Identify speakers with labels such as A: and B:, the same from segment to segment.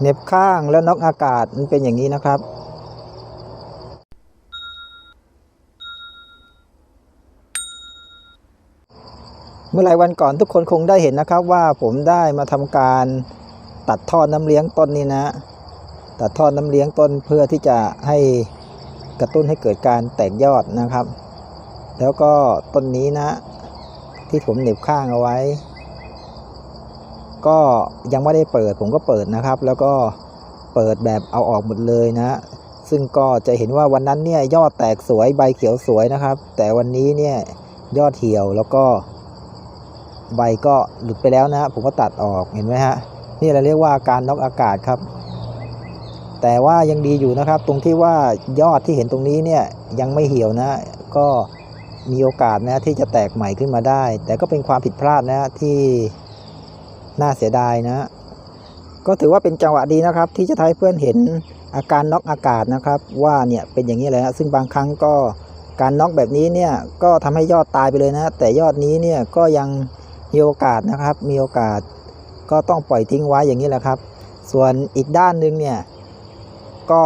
A: เน็บข้างแล้วน็อกอากาศมันเป็นอย่างนี้นะครับ เมื่อหลายวันก่อนทุกคนคงได้เห็นนะครับว่าผมได้มาทำการตัดท่อน้ำเลี้ยงต้นนี้นะ ตัดท่อน้ำเลี้ยงต้นเพื่อที่จะให้กระตุ้นให้เกิดการแตกยอดนะครับ แล้วก็ต้นนี้นะ ที่ผมเหน็บข้างเอาไว้ ก็ยังไม่ได้เปิดผมก็เปิดนะครับ แล้วก็เปิดแบบเอาออกหมดเลยนะ ซึ่งก็จะเห็นว่าวันนั้นเนี่ยยอดแตกสวยใบเขียวสวยนะครับ แต่วันนี้เนี่ยยอดเหี่ยวแล้วก็ ใบก็หลุดไปแล้วนะผมก็ตัดออกเห็นไหมฮะนี่เราเรียกว่าการน็อกอากาศครับ แต่ว่ายังดีอยู่นะครับ ตรงที่ว่ายอดที่เห็นตรงนี้เนี่ยยังไม่เหี่ยวนะ ก็มีโอกาสนะที่จะแตกใหม่ขึ้นมาได้ แต่ก็เป็นความผิดพลาดนะที่ น่าเสียดายนะ ก็ถือว่าเป็นจังหวะดีนะครับ ที่จะทำให้เพื่อนเห็นอาการน็อกอากาศนะครับ ว่าเนี่ยเป็นอย่างนี้เลยนะซึ่งบางครั้งก็การน็อกแบบนี้เนี่ยก็ทำให้ยอดตายไปเลยนะ แต่ยอดนี้เนี่ยก็ยังมีโอกาสนะครับ มีโอกาสก็ต้องปล่อยทิ้งไว้อย่างนี้แหละครับ ส่วนอีกด้านหนึ่งเนี่ยก็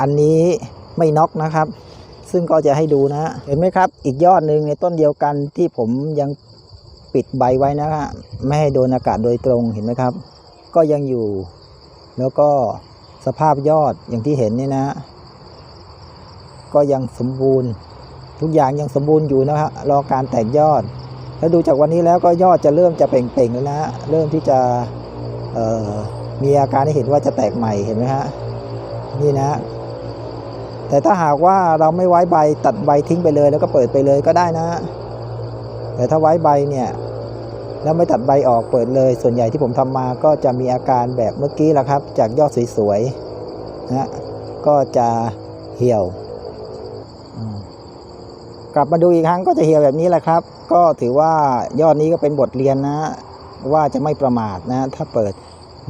A: อันนี้ไม่น็อกนะครับ ซึ่งก็จะให้ดูนะ เห็นไหมครับ อีกยอดหนึ่งในต้นเดียวกันที่ผมยัง ปิดใบไว้นะฮะไม่ให้โดนอากาศโดยตรงเห็นไหมครับ ก็ยังอยู่ แล้วก็สภาพยอดอย่างที่เห็นเนี่ยนะ ก็ยังสมบูรณ์ ทุกอย่างยังสมบูรณ์อยู่นะฮะรอการแตกยอด แล้วดูจากวันนี้แล้วก็ยอดจะเริ่มจะเปล่งๆแล้วนะเริ่มที่จะมีอาการให้เห็นว่าจะแตกใหม่เห็นไหมฮะนี่นะ แต่ถ้าหากว่าเราไม่ไว้ใบตัดใบทิ้งไปเลย แล้วก็เปิดไปเลยก็ได้นะ แต่ถ้าไว้ใบเนี่ย แล้วไม่ตัดใบออกเปิดเลย ส่วนใหญ่ที่ผมทำมาก็จะมีอาการแบบเมื่อกี้แหละครับ จากยอดสวยๆนะก็จะเหี่ยว กลับมาดูอีกครั้งก็จะเหี่ยวแบบนี้แหละครับ ก็ถือว่ายอดนี้ก็เป็นบทเรียนนะ ว่าจะไม่ประมาทนะ ถ้าเปิด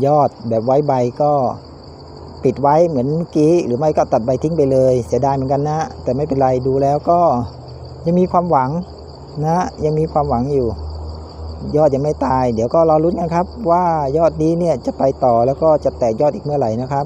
A: ยอดแบบไว้ใบก็ปิดไว้เหมือนเมื่อกี้ หรือไม่ก็ตัดใบทิ้งไปเลย เสียดายเหมือนกันนะ แต่ไม่เป็นไรดูแล้วก็ยังมีความหวังนะ ยังมีความหวังอยู่ ยอดยังไม่ตาย เดี๋ยวก็รอรุ้นกันครับ ว่ายอดนี้เนี่ยจะไปต่อแล้วก็จะแตกยอดอีกเมื่อไหร่นะครับ